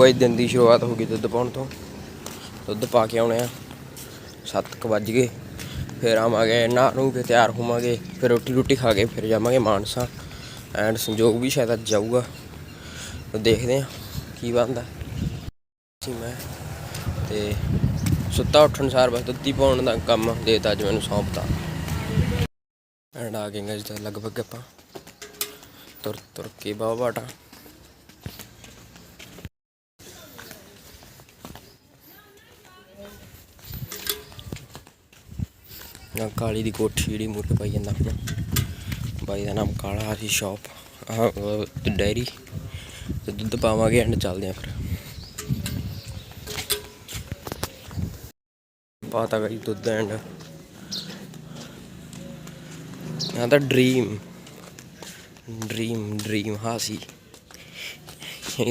ਉਹ ਦਿਨ ਦੀ ਸ਼ੁਰੂਆਤ ਹੋ ਗਈ ਦੁੱਧ ਪਾਉਣ ਤੋਂ। ਦੁੱਧ ਪਾ ਕੇ ਆਉਣੇ ਆ। 7:00 ਵੱਜ ਗਏ। ਫਿਰ ਆਵਾਂਗੇ, ਨਹਾ ਨੂੰ ਕੇ ਤਿਆਰ ਹੋਵਾਂਗੇ। ਫਿਰ ਰੋਟੀ ਰੋਟੀ ਖਾ ਕੇ ਫਿਰ ਜਾਵਾਂਗੇ ਮਾਨਸਾ। ਐਂਡ ਸੰਜੋਗ ਵੀ ਸ਼ਾਇਦ ਅੱਜ ਜਾਊਗਾ। ਦੇਖਦੇ ਆ ਕੀ ਬਣਦਾ। ਸੀ ਮੈਂ ਤੇ ਸੁੱਤਾ ਉੱਠਣ ਸਾਰ ਬਸ ਦੁੱਧੀ ਪਾਉਣ ਦਾ ਕੰਮ ਦੇਤਾ ਅੱਜ ਮੈਨੂੰ ਸੌਂਪਤਾ। ਐਂਡ ਆ ਗਏ ਗਜ ਲਗਭਗ ਆਪਾਂ। ਤੁਰ ਤੁਰ ਕੇ ਬਾਵਾ ਬਾਟਾ ਨਾ ਕਾਲੀ ਦੀ ਕੋਠੀ ਜਿਹੜੀ ਮੂਰੇ ਪਾਈ ਜਾਂਦਾ ਆਪਣਾ। ਬਾਈ ਦਾ ਨਾਮ ਕਾਲਾ ਸੀ ਸ਼ਾਪ ਆਹ ਡੈਰੀ ਤੇ ਦੁੱਧ ਪਾਵਾਂਗੇ ਐਂਡ ਚੱਲਦੇ ਆ ਫਿਰ। ਪਾਤਾ ਗਈ ਦੁੱਧ ਐਂਡ यहाँ ਤਾਂ ਡ੍ਰੀਮ ਡ੍ਰੀਮ ਡ੍ਰੀਮ ਹਾਸੀ। ਸੀ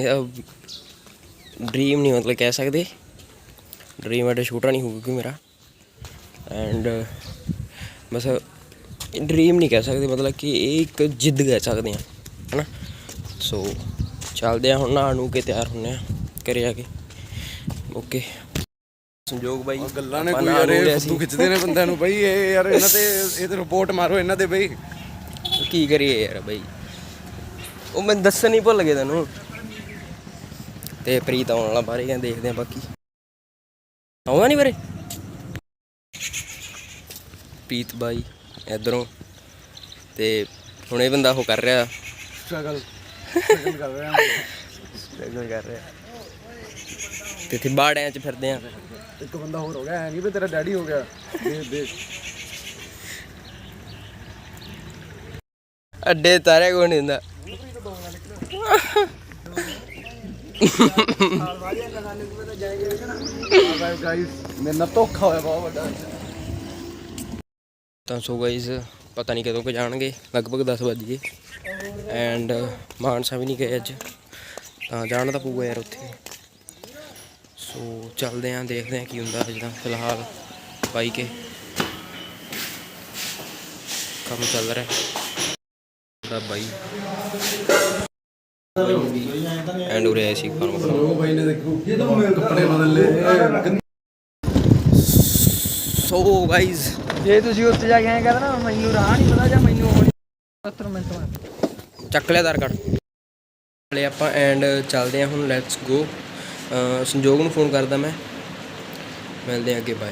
ਡ੍ਰੀਮ ਨਹੀਂ ਮਤਲਬ ਕਹਿ ਸਕਦੇ। ਡ੍ਰੀਮ ਐਡ ਛੋਟਾ ਨਹੀਂ ਹੋਊਗਾ ਕਿ ਮੇਰਾ। ਐਂਡ ਬਸ ਡ੍ਰੀਮ ਨਹੀਂ ਕਹਿ ਸਕਦੇ ਮਤਲਬ ਕਿ ਇਹ ਇੱਕ ਜਿੱਦ ਕਹਿ ਸਕਦੇ ਹਾਂ ਹਨਾ? ਸੋ ਚੱਲਦੇ ਆ ਹੁਣ ਨਹਾਉਣ ਨੂੰ ਕੇ ਤਿਆਰ ਹੁੰਨੇ ਆ ਘਰੇ ਆ ਕੇ। ਓਕੇ ਸੰਜੋਗ ਬਾਈ ਗੱਲਾਂ ਨੇ ਕੋਈ ਨਹਾ ਯਾਰ। ਫੁੱਦੂ ਖਿੱਚਦੇ ਨੇ ਬੰਦਿਆਂ ਨੂੰ ਬਈ ਇਹ ਯਾਰ ਇਹਨਾਂ ਤੇ ਇਹ ਤੇ ਰਿਪੋਰਟ ਮਾਰੋ ਇਹਨਾਂ ਤੇ ਬਈ। ਕੀ ਕਰੀਏ ਯਾਰ ਬਾਈ? ਉਹ ਮੈਂ ਦੱਸਣ ਹੀ ਭੁੱਲ ਗਿਆ ਤੈਨੂੰ। ਤੇ ਪ੍ਰੀਤ ਆਉਣ ਵਾਲਾ ਬਾਰੇ ਕਹਿੰਦੇ ਦੇਖਦੇ ਆ ਬਾਕੀ। ਆਉਂਦਾ ਨਹੀਂ ਬਾਰੇ ਪ੍ਰੀਤ ਬਾਈ ਇਧਰੋਂ। ਤੇ ਹੁਣ ਇਹ ਬੰਦਾ ਉਹ ਕਰ ਰਿਹਾ। ਸਟਰਗਲ ਸਟਰਗਲ ਕਰ ਰਹੇ। ਸਟਰਗਲ ਕਰ ਰਿਹਾ। ਤੇ ਇੱਥੇ ਬਾੜਿਆਂ 'ਚ ਫਿਰਦੇ ਆ। ਇੱਕ ਬੰਦਾ ਹੋਰ ਹੋ ਗਿਆ ਐ ਨਹੀਂ ਵੀ ਤੇਰਾ ਡੈਡੀ ਹੋ ਗਿਆ। ਦੇ ਦੇ। ਅੱਡੇ ਤਾਰੇ ਕੋਈ ਨਹੀਂ ਹੁੰਦਾ। ਗਾਇਸ ਮੇਰੇ ਨਾਲ ਧੋਖਾ ਹੋਇਆ ਬਹੁਤ ਵੱਡਾ। ਤਾਂ ਸੋ ਗਾਇਸ ਪਤਾ ਨਹੀਂ ਕਦੋਂ ਕੁ ਜਾਣਗੇ ਲਗਭਗ 10 ਵਜ ਗਏ। ਐਂਡ ਮਾਨਸਾ ਵੀ ਨਹੀਂ ਗਏ ਅੱਜ ਤਾਂ ਜਾਣਾ ਤਾਂ ਪਊਗਾ ਯਾਰ ਉੱਥੇ। ਸੋ ਚੱਲਦੇ ਆਂ ਦੇਖਦੇ ਆਂ ਕੀ ਹੁੰਦਾ ਅੱਜ ਤਾਂ ਫਿਲਹਾਲ ਬਾਈ ਕੇ। ਕੰਮ ਚੱਲ ਰਿਹਾ। ਦਾ ਬਾਈ। ਐਂਡ ਉਰੇ ਸੀ ਫਾਰਮ ਉਹ ਬਾਈ ਨੇ ਦੇਖੋ ਕੱਪੜੇ ਬਦਲ ਲਏ। ਸੋ ਗਾਇਸ ਜੇ ਤੁਸੀਂ ਉੱਥੇ ਜਾ ਕੇ ਐਂ ਕਹਿੰਦਾ ਨਾ ਮੈਨੂੰ ਰਾਹ ਨਹੀਂ ਪਤਾ ਜਾਂ ਮੈਨੂੰ ਹੋਣੀ 70 ਮਿੰਟ ਬਾਅਦ ਚੱਕ ਲਿਆ ਕਾਰਡ। ਹਲੇ ਆਪਾਂ ਐਂਡ ਚੱਲਦੇ ਹਾਂ ਹੁਣ ਲੈਟਸ ਗੋ ਸੰਜੋਗ ਨੂੰ ਫੋਨ ਕਰਦਾ ਮੈਂ। ਮਿਲਦੇ ਹਾਂ ਅੱਗੇ ਬਾਏ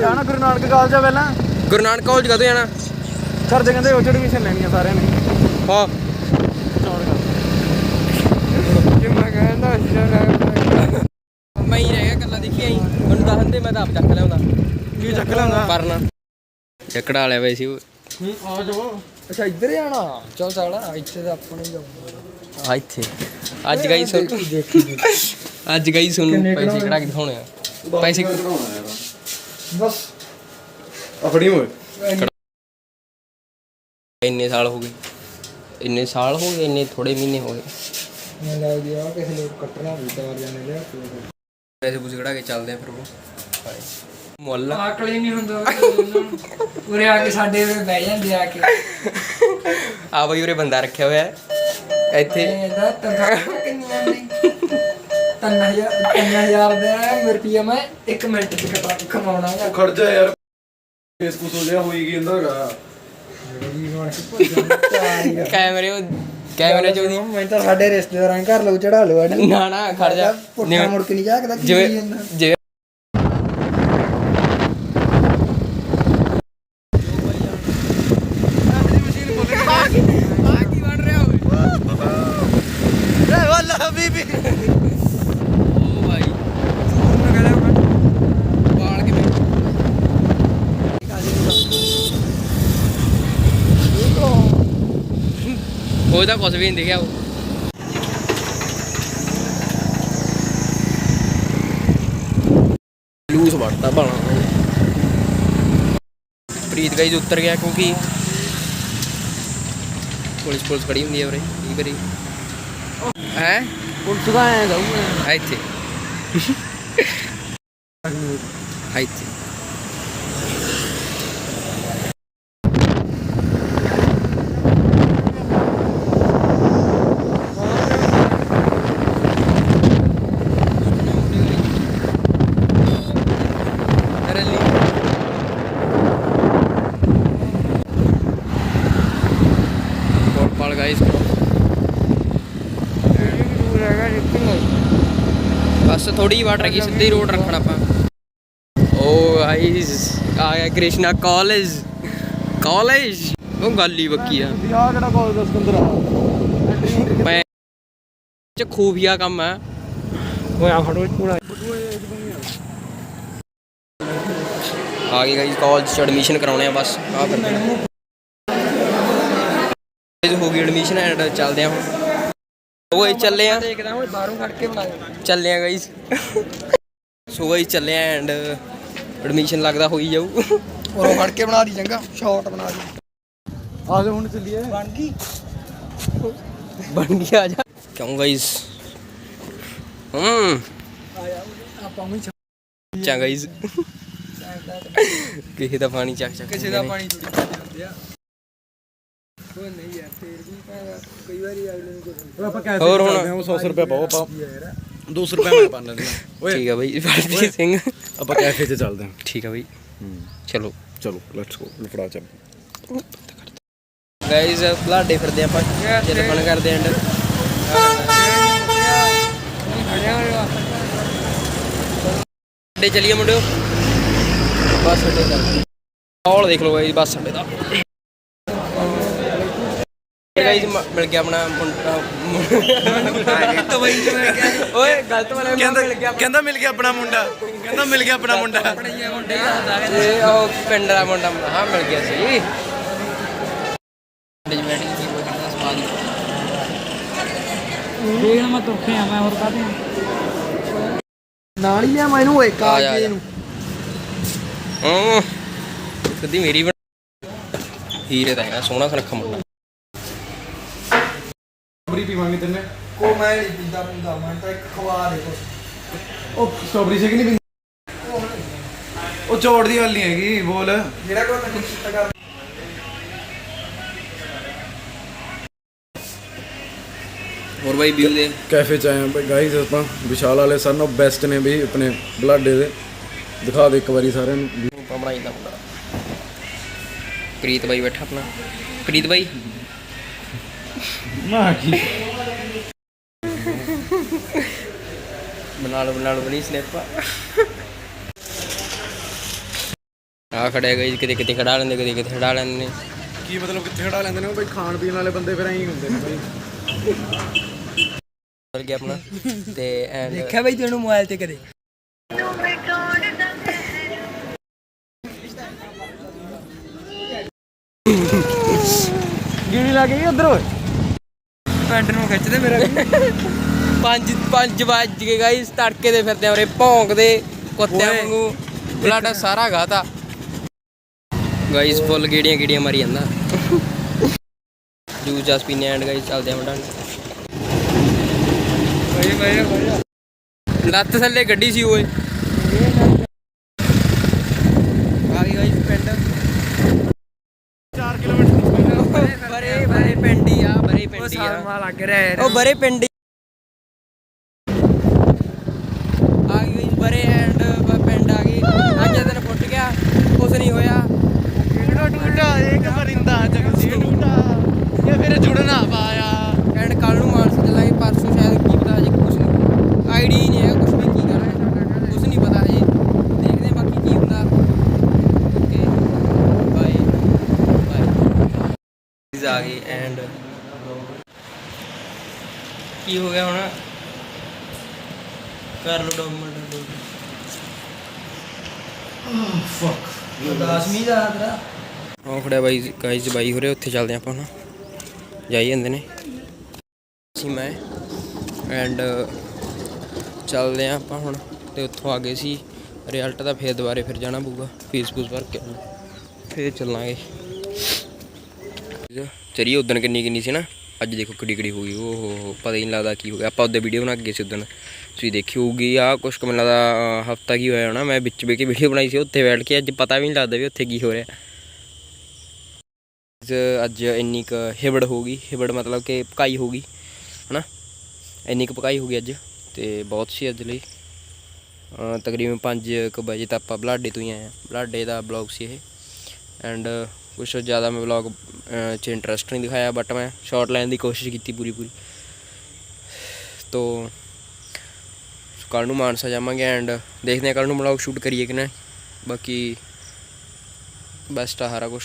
ਜਾਣਾ ਗੁਰੂ ਨਾਨਕ ਕਾਲਜ ਆ ਪਹਿਲਾਂ। ਗੁਰੂ ਨਾਨਕ ਕਾਲਜ ਕਦੋਂ ਜਾਣਾ? ਸਰ ਦੇ ਕਹਿੰਦੇ ਉੱਚ ਐਡਮਿਸ਼ਨ ਲੈਣੀ ਆ ਸਾਰਿਆਂ ਨੇ। ਹਾਂ। ਕਿ ਮੈਂ ਕਹਿੰਦਾ ਮੈਂ ਹੀ ਰਹਿ ਗਿਆ ਕੱਲਾ ਦੇਖੀ ਆਈ। ਮੈਨੂੰ ਦੱਸ ਦਿੰਦੇ ਮੈਂ ਤਾਂ ਆਪ ਚੱਕ ਲਿਆਉਂਦਾ। ਕੀ ਚੱਕ ਲੈਂਦਾ? ਪਰਨਾ। ਚੱਕੜਾ ਵਾਲਿਆ ਵਈ ਸੀ ਉਹ। ਆ ਜਾਓ। ਅੱਛਾ ਇੱਧਰ ਜਾਣਾ ਚੱਲ ਸਾਲਾ ਇੱਥੇ ਤਾਂ ਆਪਾਂ ਨਹੀਂ ਜਾਊਗਾ। ਆ ਇੱਥੇ। ਅੱਜ ਗਈ ਸੁਣ। ਅੱਜ ਗਈ ਸੁਣ। ਪੈਸੇ ਕਢਾ ਕੇ ਦਿਖਾਉਣੇ ਆ। ਪੈਸੇ ਬਸ। ਆ ਫੜੀ ਓਏ। ਇੰਨੇ ਸਾਲ ਹੋ ਗਏ। ਇੰਨੇ ਸਾਲ ਹੋ ਗਏ ਇੰਨੇ ਥੋੜੇ ਮਹੀਨੇ ਹੋ ਗਏ। ਮੈਂ ਲੈ ਗਿਆ ਕਿਸੇ ਨੇ ਕੱਟਣਾ ਵੀ ਤਾਰ ਜਾਣੇ ਲਿਆ ਪੈਸੇ ਪੂਸੇ ਕਢਾ ਕੇ ਚੱਲਦੇ ਆ ਫਿਰ ਉਹ। ਹਾਏ। ਮੁੱਲ। ਆਕਲ ਹੀ ਨਹੀਂ ਹੁੰਦਾ ਉਰੇ ਆ ਕੇ ਸਾਡੇ ਉਰੇ ਬਹਿ ਜਾਂਦੇ ਆ ਕੇ। ਆ ਬਈ ਉਰੇ ਬੰਦਾ ਰੱਖਿਆ ਹੋਇਆ ਹੈ। ਇੱਥੇ। ਇਹਦਾ ਤਨਖਾਹ ਕਿੰਨੀਆਂ ਨੇ? 3000 3000 ਦਾ ਰੁਪਿਆ ਮੈਂ 1 ਮਿੰਟ ਚ ਕਟਾ ਕਮਾਉਣਾ ਹੈ। ਖੜ ਜਾ ਯਾਰ ਫੇਸਬੁੱਕ ਹੋ ਜਾ ਹੋਈ ਕੀ ਅੰਦਰਗਾ ਕੈਮਰੇ ਉਹ ਕੈਮਰੇ ਚ ਉਹਦੀ ਮੈਂ ਤਾਂ ਸਾਡੇ ਰਿਸ਼ਤੇਦਾਰਾਂ ਦੇ ਘਰ ਲੋਕ ਚੜਾ ਲਓ ਨਾ ਨਾ ਖੜ ਜਾ। ਪੁੱਠਾ ਮੁੜ ਕੇ ਨਹੀਂ ਜਾਗਦਾ ਕੀ ਜਿਵੇਂ ਜਾਂਦਾ ਜਿਵੇਂ ਉਹਦਾ ਕੁਝ ਵੀ ਨਹੀਂ ਦਿਖਿਆ ਉਹ। ਲੂਸ ਵੜਤਾ ਬਾਣਾ ਪ੍ਰੀਤ ਗਾਈ ਉੱਤਰ ਗਿਆ ਕਿਉਂਕਿ ਪੁਲਿਸ ਪੁਲਿਸ ਖੜੀ ਹੁੰਦੀ ਹੈ ਉਰੇ ਕੀ ਕਰੀ ਹੈ? ਪੁਲਿਸ ਦਾ ਐ ਜਾਊਗਾ ਇੱਥੇ। ਇੱਥੇ। ਬਸ ਥੋੜੀ ਵਾਟ ਰਹਿ ਗਈ ਸਿੱਧੀ ਰੋਡ ਰੱਖਣਾ ਆਪਾਂ। ਓ ਗਾਇਸ ਆ ਗਿਆ ਕ੍ਰਿਸ਼ਨਾ ਕਾਲਜ ਕਾਲਜ ਉਹ ਗੱਲ ਹੀ ਬੱਕੀ ਆ। ਆ ਕਿਹੜਾ ਕਾਲਜ ਦਾ ਸਿਕੰਦਰ? ਆ ਚ ਖੂਫੀਆ ਕੰਮ ਹੈ ਓਏ ਆ ਫੜੋ ਪੂਰਾ ਆ ਗਏ ਗਾਇਸ ਕਾਲਜ ਚ ਐਡਮਿਸ਼ਨ ਕਰਾਉਣੇ ਆ ਬਸ ਆ ਫਿਰਦੇ ਆ ਹੋ ਗਈ ਐਡਮਿਸ਼ਨ ਐਂਡ ਚੱਲਦੇ ਆ ਹੁਣ। ਓਏ ਚੱਲੇ ਆ। ਦੇਖਦਾ ਓਏ ਬਾਹਰੋਂ ਖੜ ਕੇ ਬਣਾ ਚੱਲੇ ਆ ਗਾਇਸ। ਸੋ ਗਾਇਸ ਚੱਲੇ ਆ ਐਂਡ ਐਡਮਿਸ਼ਨ ਲੱਗਦਾ ਹੋਈ ਜਾਊ। ਉਰੋਂ ਖੜ ਕੇ ਬਣਾ ਦੀ ਚੰਗਾ ਸ਼ਾਰਟ ਬਣਾ ਦੀ। ਆ ਜਾ ਹੁਣ ਚੱਲੀਏ। ਬਣ ਗਈ? ਬਣ ਗਿਆ ਆ ਜਾ। ਕਿਉਂ ਗਾਇਸ? ਹਮ ਆਪਾਂ ਵੀ ਚੰਗਾ ਗਾਇਸ। ਕਿਸੇ ਦਾ ਪਾਣੀ ਚੱਕ ਚੱਕ ਕਿਸੇ ਦਾ ਪਾਣੀ ਥੋੜੀ ਹੁੰਦੇ ਆ। ਉਹ ਨਹੀਂ ਯਾਰ ਫੇਰ ਵੀ ਭੈਣ ਕਈ ਵਾਰੀ ਅਗਲੇ ਨੂੰ ਕੁਝ ਆਪਾਂ ਕੈਸੇ ਹੋਰ ਹੁਣ? ਕਰਦੇ ਹਾਂ, ਉਹ 100 ਰੁਪਏ ਪਾਓ ਆਪਾਂ। 200 ਰੁਪਏ ਮੈਂ ਪਾ ਲੈਂਦੇ। ਹਾਂ ਓਏ। ਠੀਕ ਆ ਬਈ ਫਰਜੀਤ ਸਿੰਘ। ਆਪਾਂ ਕੈਫੇ 'ਚ ਚੱਲਦੇ ਹਾਂ। ਠੀਕ ਆ ਬਈ। ਚਲੋ। ਚਲੋ ਲੈਟਸ ਗੋ ਲਫੜਾ ਚੱਲ। ਗਾਇਸ ਬਲਾਡੇ ਫਿਰਦੇ ਆਪਾਂ। ਜਦ ਫਨ ਕਰਦੇ ਐਂਡ ਅੱਡੇ ਚਲੀਏ ਮੁੰਡਿਓ। ਬਸ ਅੱਡੇ ਚੱਲ। ਹੌਲ ਦੇਖ ਲਓ ਗਾਇਸ ਬਸ ਅੱਡੇ ਦਾ। ਗਾਇਸ ਮਿਲ ਗਿਆ ਆਪਣਾ ਮੁੰਡਾ ਦਵਾਈ ਚ ਮੈਂ ਕਿਹਾ ਓਏ ਗਲਤ ਵਾਲਾ ਮਿਲ ਗਿਆ ਕਹਿੰਦਾ ਮਿਲ ਗਿਆ ਆਪਣਾ ਮੁੰਡਾ। ਕਹਿੰਦਾ ਮਿਲ ਗਿਆ ਆਪਣਾ ਮੁੰਡਾ। ਪੜੀਆਂ ਮੁੰਡੇ ਹੁੰਦਾ ਇਹ ਉਹ ਪਿੰਡ ਦਾ ਮੁੰਡਾ ਹਾਂ ਮਿਲ ਗਿਆ ਸੀ। ਕੀ ਸਵਾਦ ਦੇਖ ਮੈਂ ਤੁੱਖੇ ਆ ਮੈਂ ਹੋਰ ਕਾਹਦੇ ਨਾਲ ਹੀ ਲਿਆ ਮੈਨੂੰ ਓਏ ਆ ਆ ਜਾ। ਨੂੰ ਹਾਂ। ਕਦੀ ਮੇਰੀ ਬਣ- ਹੀਰੇ ਦਾ ਹੈਗਾ ਸੋਹਣਾ ਸੁਨੱਖਾ ਮੁੰਡਾ। ਸਟ੍ਰਾਬੇਰੀ ਪੀਵਾਂਗੇ ਤੈਨੇ ਕੋ ਮੈਂ ਨਹੀਂ ਪੀਂਦਾ ਪੀਂਦਾ ਮੈਂ ਤਾਂ ਇੱਕ ਖਵਾ ਦੇ ਕੁਛ। ਉਹ ਸਟ੍ਰਾਬੇਰੀ ਸ਼ੇਕ ਨਹੀਂ ਪੀਂਦਾ? ਉਹ ਚੋੜ ਦੀ ਗੱਲ ਨਹੀਂ ਹੈਗੀ ਬੋਲ। ਜਿਹੜਾ ਕੋਈ ਤੈਨੂੰ ਕੀਤਾ ਕਰ ਹੋਰ ਬਾਈ ਵਿਊ ਦੇ? ਕੈਫੇ 'ਚ ਆਏ ਹਾਂ ਬਈ ਗਾਈਸ ਆਪਾਂ ਵਿਸ਼ਾਲ ਵਾਲੇ ਸਨ ਉਹ ਬੈਸਟ ਨੇ ਬਈ ਆਪਣੇ ਬਲਾਡੇ ਦੇ। ਦਿਖਾ ਦੇ ਇੱਕ ਵਾਰੀ ਸਾਰਿਆਂ ਨੂੰ। ਪ੍ਰੀਤ ਬਾਈ ਬੈਠਾ ਆਪਣਾ। ਪ੍ਰੀਤ ਬਾਈ ਕੀ? ਬਣਾ ਲਓ ਬਣਾ ਲਓ ਬਣੀ ਸਨੈਪ ਆ। ਖੜਿਆ ਗਈ ਕਿਤੇ ਕਿਤੇ ਖੜਾ ਲੈਂਦੇ ਕਿਤੇ ਕਿਤੇ ਖੜਾ ਲੈਂਦੇ। ਨੇ ਕੀ ਮਤਲਬ ਕਿੱਥੇ ਖੜਾ ਲੈਂਦੇ ਨੇ? ਉਹ ਬਈ ਖਾਣ ਪੀਣ ਵਾਲੇ ਬੰਦੇ ਫਿਰ ਐਂ ਹੀ ਹੁੰਦੇ ਨੇ ਬਈ। ਮਿਲ ਗਿਆ ਆਪਣਾ? ਤੇ ਐਂਡ ਦੇਖਿਆ ਬਈ ਤੈਨੂੰ ਮੋਬਾਈਲ ਤੇ ਕਦੇ? ਗਿਣੀ ਲੱਗ ਗਈ ਉਧਰ ਪੈਂਟ ਨੂੰ ਖਿੱਚਦੇ ਮੇਰਾ ਪੰਜ ਪੰਜ ਵੱਜ ਗਏ ਗਾਈਸ ਤੜਕੇ ਦੇ ਫਿਰਦੇ ਉਰੇ ਭੌਂਕਦੇ ਕੁੱਤਿਆਂ। ਵਾਂਗੂ। ਬਲਾਡਾ ਸਾਰਾ ਗਾਤਾ ਗਾਈਸ ਫੁੱਲ ਗੇੜੀਆਂ ਗੇੜੀਆਂ ਮਾਰੀ ਜਾਂਦਾ। ਜੂਸ ਜਾਸ ਪੀਨੇ ਐਂਡ ਗਾਈਸ ਚੱਲਦੇ ਆ ਭਾਈ ਭਾਈ ਲੱਤ ਥੱਲੇ ਗੱਡੀ ਸੀ ਓਏ ਆ ਗਈ ਗਾਈਸ ਪਿੰਡ 4 ਕਿਲੋਮੀਟਰ ਬਰੇ ਬਰੇ ਪਿੰਡੀ ਆ ਬਰੇ ਪਿੰਡੀ ਆ। ਲੱਗ ਰਿਹਾ ਯਾਰ ਉਹ ਬਰੇ ਪਿੰਡੀ ਆ ਗਈ ਬਰੇ ਐਂਡ ਪਿੰਡ ਆ ਗਈ। ਅੱਜ ਦਿਨ ਫੁੱਟ ਗਿਆ ਕੁਝ ਨਹੀਂ ਹੋਇਆ। ਟੂਟਾ ਟੂਟਾ ਇੱਕ ਪਰਿੰਦਾ ਜਗ ਸੀ ਟੂਟਾ। ਇਹ ਫਿਰ ਜੁੜਨਾ ਪਾਇਆ। ਐਂਡ ਕੱਲ ਨੂੰ ਮਾਨਸਾ ਚੱਲਾਂਗੇ ਪਰਸੋਂ ਸ਼ਾਇਦ ਕੀ ਪਤਾ ਹਜੇ ਕੁਝ ਨਹੀਂ। ਆਈਡੀ ਨਹੀਂ ਹੈ ਕੁਝ ਵੀ ਕੀ ਕਰ ਰਹੇ ਕੁਝ ਨਹੀਂ ਪਤਾ ਹਜੇ। ਦੇਖਦੇ ਹਾਂ ਬਾਕੀ ਕੀ ਹੁੰਦਾ। Okay bye bye. ਆ ਗਏ ਐਂਡ ਕੀ ਹੋ ਗਿਆ ਹੁਣ? ਕਰ ਲੋ ਡਾਕੂਮੈਂਟ ਦਸਵੀਂ ਦਾ ਤੇਰਾ। ਆਹ ਖੜਿਆ ਬਾਈ ਗਾਈਜ਼ ਬਾਈ ਹੋ ਰਹੇ ਉੱਥੇ ਚੱਲਦੇ ਆਪਾਂ ਹੁਣ। ਜਾਈ ਜਾਂਦੇ ਨੇ। ਸੀ ਮੈਂ ਐਂਡ ਚੱਲਦੇ ਆ ਆਪਾਂ ਹੁਣ ਤੇ ਉੱਥੋਂ ਆ ਗਏ ਸੀ। ਰਿਜ਼ਲਟ ਦਾ ਫੇਰ ਦੁਬਾਰੇ ਫਿਰ ਜਾਣਾ ਪਊਗਾ ਫੀਸ ਫੂਸ ਭਰ ਕੇ। ਫੇਰ ਚੱਲਾਂਗੇ। ਚਰੀ ਉਦੋਂ ਕਿੰਨੀ ਕਿੰਨੀ ਸੀ ਨਾ? ਅੱਜ ਦੇਖੋ ਕਿੱਡੀ ਕਿੱਡੀ ਹੋ ਗਈ, ਉਹ ਹੋ ਹੋ, ਪਤਾ ਹੀ ਨਹੀਂ ਲੱਗਦਾ ਕੀ ਹੋ ਗਿਆ। ਆਪਾਂ ਉਹਦੇ ਵੀਡੀਓ ਬਣਾ ਕੇ ਗਏ ਸੀ ਉਦੋਂ। ਤੁਸੀਂ ਦੇਖੀ ਹੋਊਗੀ ਆ ਕੁਛ ਕੁ ਮੈਨੂੰ ਲੱਗਦਾ ਹਫਤਾ ਕੀ ਹੋਇਆ ਹੋਣਾ, ਮੈਂ ਵਿੱਚ ਬਹਿ ਕੇ ਵੀਡੀਓ ਬਣਾਈ ਸੀ, ਉੱਥੇ ਬੈਠ ਕੇ ਅੱਜ ਪਤਾ ਵੀ ਨਹੀਂ ਲੱਗਦਾ ਵੀ ਉੱਥੇ ਕੀ ਹੋ ਰਿਹਾ। ਅੱਜ- ਇੰਨੀ ਕੁ ਹਿਬੜ ਹੋ ਗਈ ਹਿਵੜ ਮਤਲਬ ਕਿ ਪਕਾਈ ਹੋ ਗਈ, ਹਨਾ? ਇੰਨੀ ਕੁ ਪਕਾਈ ਹੋ ਗਈ ਅੱਜ, ਤੇ ਬਹੁਤ ਸੀ ਅੱਜ ਲਈ। ਤਕਰੀਬਨ 5 ਕੁ ਵਜੇ ਤੱਕ ਆਪਾਂ ਬਲਾਡੇ ਤੋਂ ਹੀ ਆਏ ਆ ਬਲਾਡੇ ਦਾ ਬਲੌਗ ਸੀ ਇਹ। ਐਂਡ ਕੁਛ ਜ਼ਿਆਦਾ ਮੈਂ ਬਲੌਗ 'ਚ ਇੰਟਰਸਟ ਨਹੀਂ ਦਿਖਾਇਆ ਬਟ ਮੈਂ ਸ਼ਾਰਟ ਲੈਣ ਦੀ ਕੋਸ਼ਿਸ਼ ਕੀਤੀ ਪੂਰੀ ਪੂਰੀ। ਤੋ ਕੱਲ ਨੂੰ ਮਾਨਸਾ ਜਾਵਾਂਗੇ ਐਂਡ ਦੇਖਦੇ ਹਾਂ ਕੱਲ ਨੂੰ ਬਲੌਗ ਸ਼ੂਟ ਕਰੀਏ ਕਿ ਨਾ ਬਾਕੀ ਬੈਸਟ ਆ ਸਾਰਾ ਕੁਝ